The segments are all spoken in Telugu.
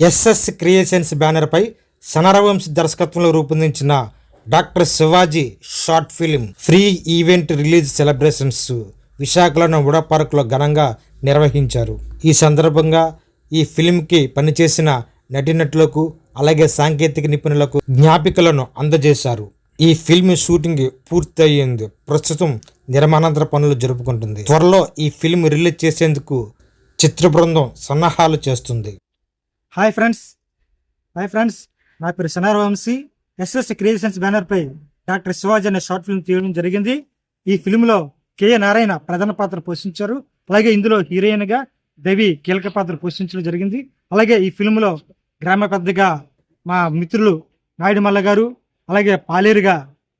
ఎస్ఎస్ క్రియేషన్స్ బ్యానర్పై సనరవంశ్ దర్శకత్వంలో రూపొందించిన doctor Shivaji short film free event release celebrations విశాఖలోని ఉడా పార్క్లో ఘనంగా నిర్వహించారు. ఈ సందర్భంగా ఈ ఫిలింకి పనిచేసిన నటినటులకు అలాగే సాంకేతిక నిపుణులకు జ్ఞాపికలను అందజేశారు. ఈ ఫిల్మ్ షూటింగ్ పూర్తయింది ప్రస్తుతం నిర్మాణాంతర పనులు జరుపుకుంటుంది. త్వరలో ఈ ఫిల్మ్ రిలీజ్ చేసేందుకు చిత్ర బృందం సన్నాహాలు చేస్తుంది. Hi friends. Hi friends. నా పేరు సనార్ వంశీ. ఎస్ఎస్ క్రియేషన్స్ బ్యానర్పై డాక్టర్ శివాజీ అనే షార్ట్ ఫిల్మ్ తీయడం జరిగింది. ఈ ఫిల్మ్లో కెఏ నారాయణ ప్రధాన పాత్ర పోషించారు. అలాగే ఇందులో హీరోయిన్గా దేవి కీలక పాత్ర పోషించడం జరిగింది. అలాగే ఈ ఫిల్మ్లో గ్రామ పెద్దగా మా మిత్రులు నాయుడు మల్ల గారు అలాగే పాలేరుగా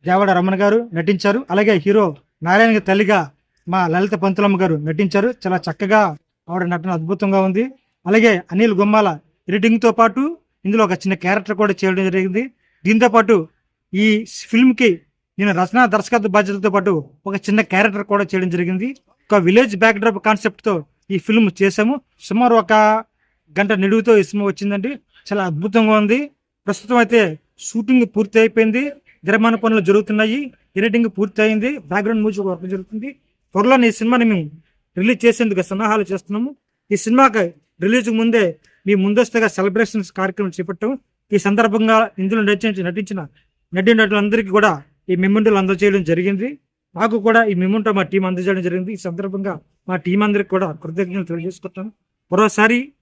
దేవడ రమణ గారు నటించారు. అలాగే హీరో నారాయణ తల్లిగా మా లలిత పంతులమ్మ గారు నటించారు. చాలా చక్కగా ఆవిడ నటన అద్భుతంగా ఉంది. అలాగే అనిల్ గుమ్మాల ఎడిటింగ్తో పాటు ఇందులో ఒక చిన్న క్యారెక్టర్ కూడా చేయడం జరిగింది. దీంతో పాటు ఈ ఫిల్మ్కి నేను రచన దర్శకత్వ బాధ్యతలతో పాటు ఒక చిన్న క్యారెక్టర్ కూడా చేయడం జరిగింది. ఒక విలేజ్ బ్యాక్డ్రాప్ కాన్సెప్ట్తో ఈ ఫిల్మ్ చేసాము సుమారు ఒక గంట నిడుగుతో ఈ సినిమా వచ్చిందండి. చాలా అద్భుతంగా ఉంది. ప్రస్తుతం అయితే షూటింగ్ పూర్తి అయిపోయింది. నిర్మాణ పనులు జరుగుతున్నాయి. ఎడిటింగ్ పూర్తి అయింది. బ్యాక్గ్రౌండ్ మ్యూజిక్ వర్క్ జరుగుతుంది. త్వరలో ఈ సినిమాని మేము రిలీజ్ చేసేందుకు సన్నాహాలు చేస్తున్నాము. ఈ సినిమాకి రిలీజ్ ముందే మీ ముందస్తుగా సెలబ్రేషన్స్ కార్యక్రమం చేపట్టడం. ఈ సందర్భంగా ఇందులో నటించిన నటించిన నటీనటులందరికీ కూడా ఈ మెమెంటోలు అందజేయడం జరిగింది. మాకు కూడా ఈ మెమెంటో మా టీం అందజేయడం జరిగింది. ఈ సందర్భంగా మా టీం అందరికి కూడా కృతజ్ఞతలు తెలియజేసుకుంటాను మరోసారి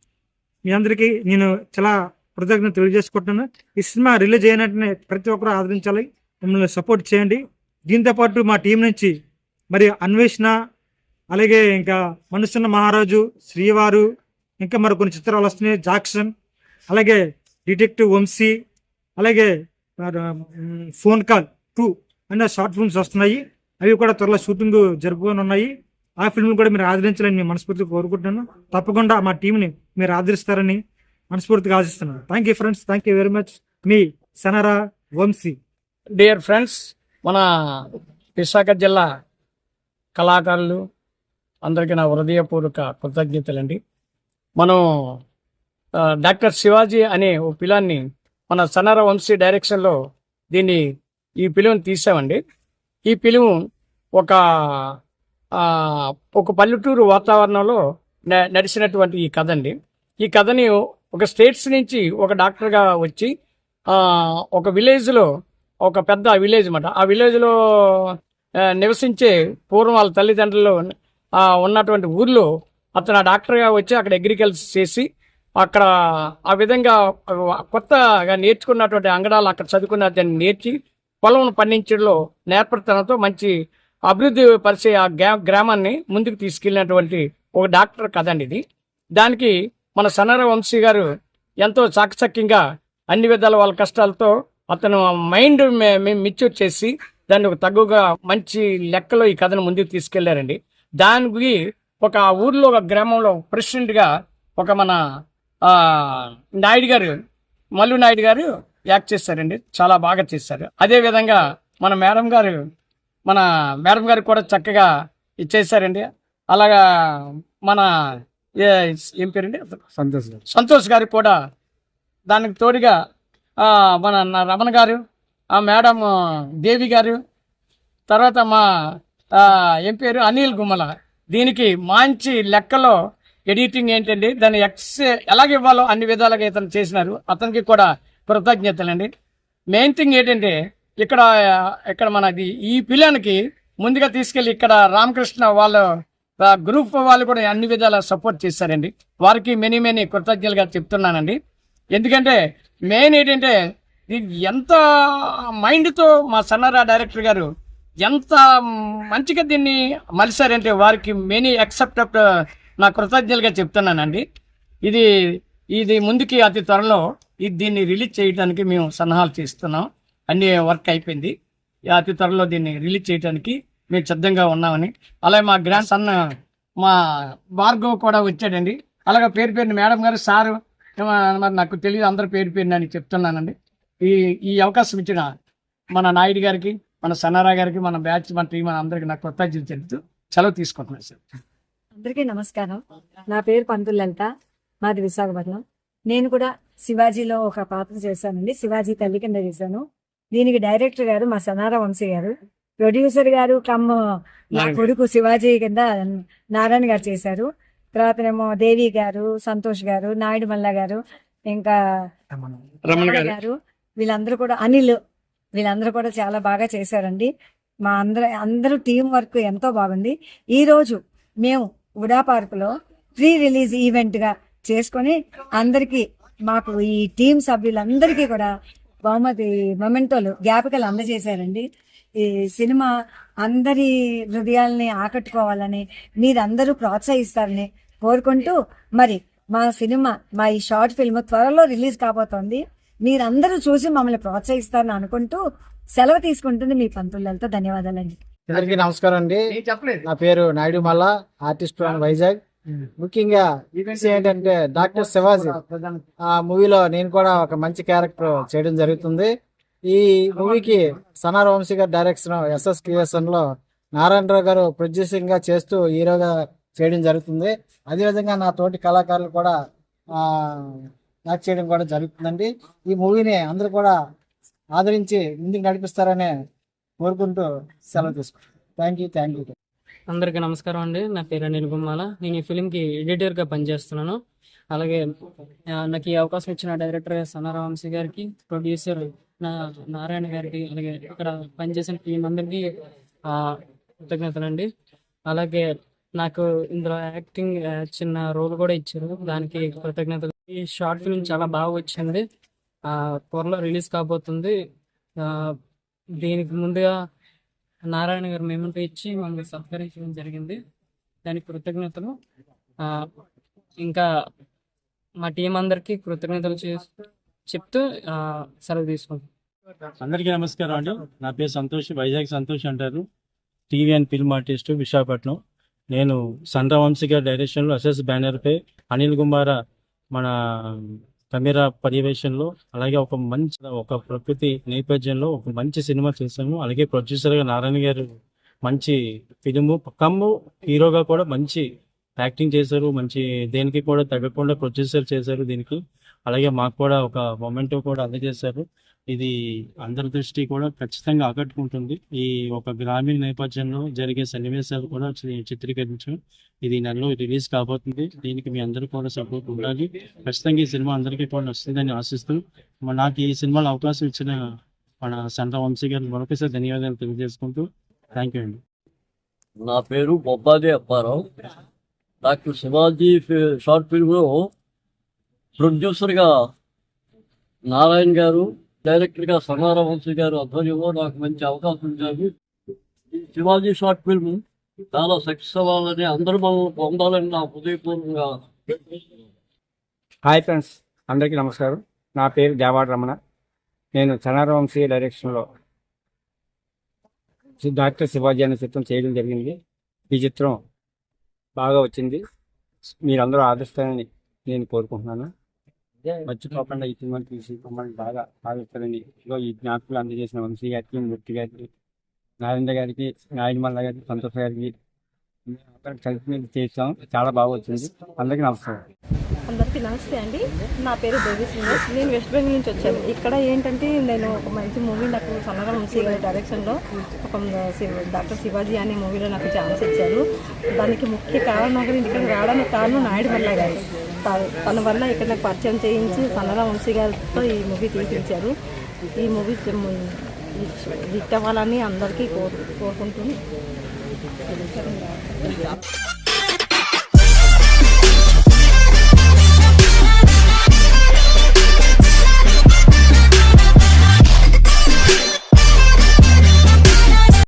మీ అందరికీ నేను చాలా కృతజ్ఞతలు తెలియజేసుకుంటున్నాను. ఈ సినిమా రిలీజ్ అయినట్టునే ప్రతి ఒక్కరూ ఆదరించాలి. మిమ్మల్ని సపోర్ట్ చేయండి. దీంతో పాటు మా టీం నుంచి మరి అన్వేషణ అలాగే ఇంకా మనుషున్న మహారాజు శ్రీవారు ఇంకా మరి కొన్ని చిత్రాలు వస్తున్నాయి. జాక్సన్ అలాగే డిటెక్టివ్ వంశీ అలాగే ఫోన్ కాల్ టూ అనే షార్ట్ ఫిల్మ్స్ వస్తున్నాయి. అవి కూడా త్వరలో షూటింగ్ జరుపుకొని ఉన్నాయి ఆ ఫిల్మ్ కూడా మీరు ఆదరించాలని నేను మనస్ఫూర్తిగా కోరుకుంటున్నాను. తప్పకుండా మా టీంని మీరు ఆదరిస్తారని మనస్ఫూర్తిగా ఆశిస్తున్నాను. Thank you friends thank you very much me Sanara Vamsi. Dear friends మన విశాఖ జిల్లా కళాకారులు అందరికీ నా హృదయపూర్వక కృతజ్ఞతలండి. మనం డాక్టర్ శివాజీ అనే ఓ పిలాన్ని మన సనర వంశీ డైరెక్షన్లో దీన్ని ఈ పిలువని తీసామండి. ఈ పిలువు ఒక ఒక పల్లెటూరు వాతావరణంలో నడిచినటువంటి ఈ కథ అండి ఈ కథని ఒక స్టేట్స్ నుంచి ఒక డాక్టర్గా వచ్చి ఒక విలేజ్లో ఒక పెద్ద విలేజ్ అన్నమాట. ఆ విలేజ్లో నివసించే పూర్వం వాళ్ళ తల్లిదండ్రులు ఉన్నటువంటి ఊర్లో అతను ఆ డాక్టర్గా వచ్చి అక్కడ అగ్రికల్చర్ చేసి అక్కడ ఆ విధంగా కొత్తగా నేర్చుకున్నటువంటి అంగడాలు అక్కడ చదువుకున్న దాన్ని నేర్చి పొలం పండించడంలో నేర్పడతనంతో మంచి అభివృద్ధి పరిచే ఆ గ్రా గ్రామాన్ని ముందుకు తీసుకెళ్ళినటువంటి ఒక డాక్టర్ కథ అండి ఇది. దానికి మన సనర వంశీ గారు ఎంతో చాకచక్యంగా అన్ని విధాల వాళ్ళ కష్టాలతో అతను మైండ్ మిచ్యూర్ చేసి దాన్ని ఒక తగ్గుగా మంచి లెక్కలో ఈ కథను ముందుకు తీసుకెళ్ళారండి దానికి ఒక ఊర్లో ఒక గ్రామంలో ప్రెసిడెంట్గా ఒక మన నాయుడు గారు మల్లు నాయుడు గారు యాక్ట్ చేశారండి. చాలా బాగా చేశారు. అదే విధంగా మన మేడం గారు మన మేడం గారు కూడా చక్కగా ఇచ్చేసారండి అలాగా మన ఏ- పేరండి? సంతోష్ సంతోష్ గారికి కూడా దానికి తోడుగా మన రమణ గారు ఆ మేడం దేవి గారు తర్వాత మా ఏం పేరు? అనిల్ గుమ్మల. దీనికి మంచి లెక్కలో ఎడిటింగ్ ఏంటండి? దాన్ని ఎక్స్ ఎలాగ ఇవ్వాలో అన్ని విధాలుగా ఇతను చేసినారు. అతనికి కూడా కృతజ్ఞతలండి. మెయిన్ థింగ్ ఏంటంటే ఇక్కడ ఇక్కడ మనది ఈ పిల్లలకి ముందుగా తీసుకెళ్ళి ఇక్కడ రామకృష్ణ వాళ్ళ గ్రూప్ వాళ్ళు కూడా అన్ని విధాలా సపోర్ట్ చేశారండి వారికి మెనీ మెనీ కృతజ్ఞతలుగా చెప్తున్నానండి. ఎందుకంటే మెయిన్ ఏంటంటే ఎంత మైండ్తో మా సన్నరా డైరెక్టర్ గారు ఎంత మంచిగా దీన్ని మలిసారంటే వారికి మెనీ యాక్సెప్ట్ నా కృతజ్ఞతలుగా చెప్తున్నానండి. ఇది ఇది ముందుకి అతి త్వరలో ఇది దీన్ని రిలీజ్ చేయడానికి మేము సన్నాహాలు చేస్తున్నాం. అన్ని వర్క్ అయిపోయింది. అతి త్వరలో దీన్ని రిలీజ్ చేయడానికి మేము సిద్ధంగా ఉన్నామని. అలాగే మా గ్రాండ్ సన్ మా భార్గవ్ కూడా వచ్చాడండి. అలాగే పేరు పేరుని మేడం గారు సారు మరి నాకు తెలియదు అందరు పేరు పేరుని అని చెప్తున్నానండి. ఈ ఈ అవకాశం ఇచ్చిన మన నాయుడు గారికి మన సన్నారా గారికి మన బ్యాచ్ మన టీం అందరికి నాకు కృతజ్ఞతలు చెప్తూ సెలవు తీసుకుంటున్నాను సార్. అందరికీ నమస్కారం. నా పేరు పంతులు లలిత మాది విశాఖపట్నం. నేను కూడా శివాజీలో ఒక పాత్ర చేశానండి. శివాజీ తల్లి కింద చేశాను. దీనికి డైరెక్టర్ గారు మా సనారా వంశీ గారు. ప్రొడ్యూసర్ గారు కమ్ నా. కొడుకు శివాజీ కింద నారాయణ గారు చేశారు. తర్వాతనేమో దేవి గారు సంతోష్ గారు నాయుడు మల్ల గారు ఇంకా రమణ గారు. వీళ్ళందరూ కూడా అనిల్ వీళ్ళందరూ కూడా చాలా బాగా చేశారండి. మా అందరూ అందరూ టీం వర్క్ ఎంతో బాగుంది. ఈరోజు మేము ఉడా పార్కులో ప్రీ రిలీజ్ ఈవెంట్గా చేసుకొని అందరికీ మాకు ఈ టీం సభ్యులందరికీ కూడా బహుమతి మొమెంటోలు జ్ఞాపికలు అందజేశారండి. ఈ సినిమా అందరి హృదయాల్ని ఆకట్టుకోవాలని మీరందరూ ప్రోత్సహిస్తారని కోరుకుంటూ మరి మా సినిమా మా ఈ షార్ట్ ఫిల్మ్ త్వరలో రిలీజ్ కాబోతోంది. మీరందరూ చూసి మమ్మల్ని ప్రోత్సహిస్తారని అనుకుంటూ సెలవు తీసుకుంటుంది మీ పంతులతో ధన్యవాదాలండి. అందరికీ నమస్కారం అండి. నా పేరు నాయుడు మల్లా ఆర్టిస్ట్ ఫ్రమ్ వైజాగ్. ముఖ్యంగా ఏంటంటే డాక్టర్ శివాజీ. ఆ మూవీలో నేను కూడా ఒక మంచి క్యారెక్టర్ చేయడం జరుగుతుంది. ఈ మూవీకి సనార్ వంశీ గారి డైరెక్షన్ ఎస్ఎస్ క్రియేషన్లో నారాయణరావు గారు ప్రొడ్యూసింగ్గా చేస్తూ హీరోగా చేయడం జరుగుతుంది. అదేవిధంగా నా తోటి కళాకారులు కూడా ఆ యాక్ట్ చేయడం కూడా జరుగుతుందండి. ఈ మూవీని అందరూ కూడా ఆదరించి ముందుకు నడిపిస్తారనే కోరుకుంటూ సెలవు తీసుకుంటాను థ్యాంక్ యూ థ్యాంక్ యూ. అందరికీ నమస్కారం అండి. నా పేరు అనిల్ గుమ్మాల. నేను ఈ ఫిలింకి ఎడిటర్గా పనిచేస్తున్నాను. అలాగే నాకు ఈ అవకాశం ఇచ్చిన డైరెక్టర్ సనారావంశీ గారికి ప్రొడ్యూసర్ నా నారాయణ గారికి అలాగే ఇక్కడ పనిచేసిన టీం అందరికీ ఆ, కృతజ్ఞతలండి. అలాగే నాకు ఇందులో యాక్టింగ్ చిన్న రోల్ కూడా ఇచ్చారు. దానికి కృతజ్ఞతలు ఈ షార్ట్ ఫిల్మ్ చాలా బాగా వచ్చింది. త్వరలో రిలీజ్ కాబోతుంది. దీనికి ముందుగా నారాయణ గారు మేమంటూ ఇచ్చి మమ్మల్ని సత్కరించడం జరిగింది. దానికి కృతజ్ఞతలు. ఇంకా మా టీం అందరికీ కృతజ్ఞతలు చేస్తూ చెప్తూ సెలవు తీసుకుంటాం అందరికీ నమస్కారం అండి. నా పేరు సంతోష్ వైజాగ్ సంతోష్ అంటారు. TV and film artist Visakhapatnam. నేను సండ్ర వంశీ గారి డైరెక్షన్లో అసెస్ బ్యానర్పై అనిల్ కుమార మన కెమెరా పర్యవేక్షణలో అలాగే ఒక మంచి ఒక ప్రకృతి నేపథ్యంలో ఒక మంచి సినిమా చేశాము. అలాగే ప్రొడ్యూసర్గా నారాయణ గారు మంచి ఫిలిము కమ్ము హీరోగా కూడా మంచి యాక్టింగ్ చేశారు. మంచి దేనికి కూడా తగ్గకుండా ప్రొడ్యూసర్ చేశారు దీనికి. అలాగే మాకు కూడా ఒక మొమెంటో కూడా అందజేశారు. ఇది అందరి దృష్టి కూడా ఖచ్చితంగా ఆకట్టుకుంటుంది. ఈ ఒక గ్రామీణ నేపథ్యంలో జరిగే సన్నివేశాలు కూడా చి- చిత్రీకరించాం ఇది నెలలో రిలీజ్ కాబోతుంది. దీనికి మీ అందరూ కూడా సపోర్ట్ ఉండాలి. ఖచ్చితంగా ఈ సినిమా అందరికీ కూడా వస్తుందని ఆశిస్తూ నాకు ఈ సినిమాలో అవకాశం ఇచ్చిన మన సంత వంశీ గారిని మరొకసారి ధన్యవాదాలు తెలియజేసుకుంటూ థ్యాంక్ యూ అండి. నా పేరు బొబ్బాదే అప్పారావు. డాక్టర్ శివాజీ షార్ట్ ఫిల్మ్లో ప్రొడ్యూసర్గా నారాయణ గారు డైరెక్టర్గా సనార వంశీ గారు ఆధ్వర్యంలో నాకు మంచి అవకాశం ఇచ్చారు. ఈ శివాజీ షార్ట్ ఫిల్మ్ చాలా సక్సెస్ అవ్వాలని అందరూ మనం పొందాలని నా హృదయపూర్వకంగా హాయ్ ఫ్రెండ్స్ అందరికీ నమస్కారం. నా పేరు దేవాడ రమణ. నేను చనారవంశీ డైరెక్షన్లో డాక్టర్ శివాజీ అనే చిత్రం చేయడం జరిగింది. ఈ చిత్రం బాగా వచ్చింది. మీరందరూ ఆదరిస్తారని నేను కోరుకుంటున్నాను. మర్చిపోకుండా ఈ సినిమా తీసి మమ్మల్ని బాగా ఆదరిస్తారని ఇదిగో ఈ జ్ఞాపకాలు అందజేసిన వంశీ గారికి మూర్తి గారికి నారాయణ గారికి నాయుడు మల్ల గారికి సంతోష్ గారికి కలిసి చేసాం చాలా బాగా వచ్చింది. అందరికీ నమస్కారం. అందరికీ నమస్తే అండి. నా పేరు దేవి శ్రీనివాస్. నేను వెస్ట్ బెంగాల్ నుంచి వచ్చాను. ఇక్కడ ఏంటంటే నేను ఒక మంచి మూవీ నాకు సన్నర వంశీ గారి డైరెక్షన్లో ఒక శివ- డాక్టర్ శివాజీ అనే మూవీలో నాకు ఛాన్స్ ఇచ్చారు. దానికి ముఖ్య కారణం ఇక్కడ రావడానికి కారణం నాయుడు మల్ల గారు. త- తన వల్ల ఇక్కడ నాకు పరిచయం చేయించి సన్నర వంశీ గారితో ఈ మూవీ తీపించారు. ఈ మూవీ హిట్ అవ్వాలని అందరికీ కోరు కోరుకుంటున్నాను